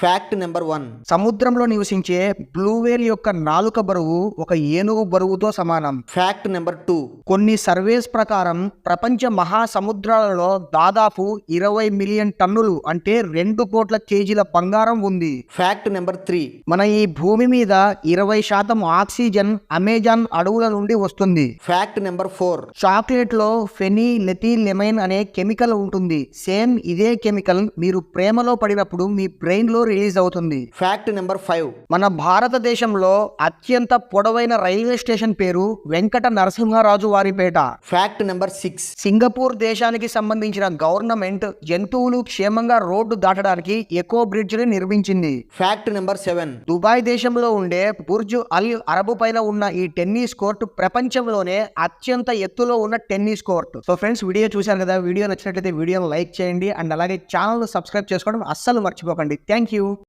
Fact number one సముద్రంలో నివసించే blue వేల్ యొక్క నాలుక బరువు ఒక ఏనుగు బరువుతో సమానం. ఫ్యాక్ట్ నెంబర్ టూ కొన్ని సర్వేస్ ప్రకారం ప్రపంచ మహాసముద్రాలలో దాదాపు ఇరవై మిలియన్ టన్నులు అంటే రెండు కోట్ల కేజీల బంగారం ఉంది. ఫ్యాక్ట్ నెంబర్ త్రీ మన ఈ భూమి మీద ఇరవై శాతం ఆక్సిజన్ అమెజాన్ అడవుల నుండి వస్తుంది. ఫ్యాక్ట్ నెంబర్ ఫోర్ చాక్లెట్లో ఫెనీ లెమైన్ అనే కెమికల్ ఉంటుంది. సేమ్ ఇదే కెమికల్ మీరు ప్రేమలో పడినప్పుడు మీ బ్రెయిన్లో రిలీజ్ అవుతుంది. ఫ్యాక్ట్ నెంబర్ ఫైవ్ మన భారతదేశంలో అత్యంత పొడవైన రైల్వే స్టేషన్ పేరు Venkata Narasimharaju Varipeta fact number six Singapore దేశానికి సంబంధించిన గవర్నమెంట్ జంతువులు క్షేమంగా రోడ్డు దాటడానికి ఎకో బ్రిడ్జ్ని నిర్మించింది. ఫ్యాక్ట్ నెంబర్ సెవెన్ దుబాయ్ దేశంలో ఉండే బుర్జ్ అల్ అరబు పైన ఉన్న ఈ టెన్నిస్ కోర్ట్ ప్రపంచంలోనే అత్యంత ఎత్తులో ఉన్న tennis court. So friends video చూశారు కదా? వీడియో నచ్చినట్లయితే వీడియోని లైక్ చేయండి. అండ్ అలాగే ఛానల్ సబ్స్క్రైబ్ చేసుకోవడం అస్సలు మర్చిపోకండి. Thank you you.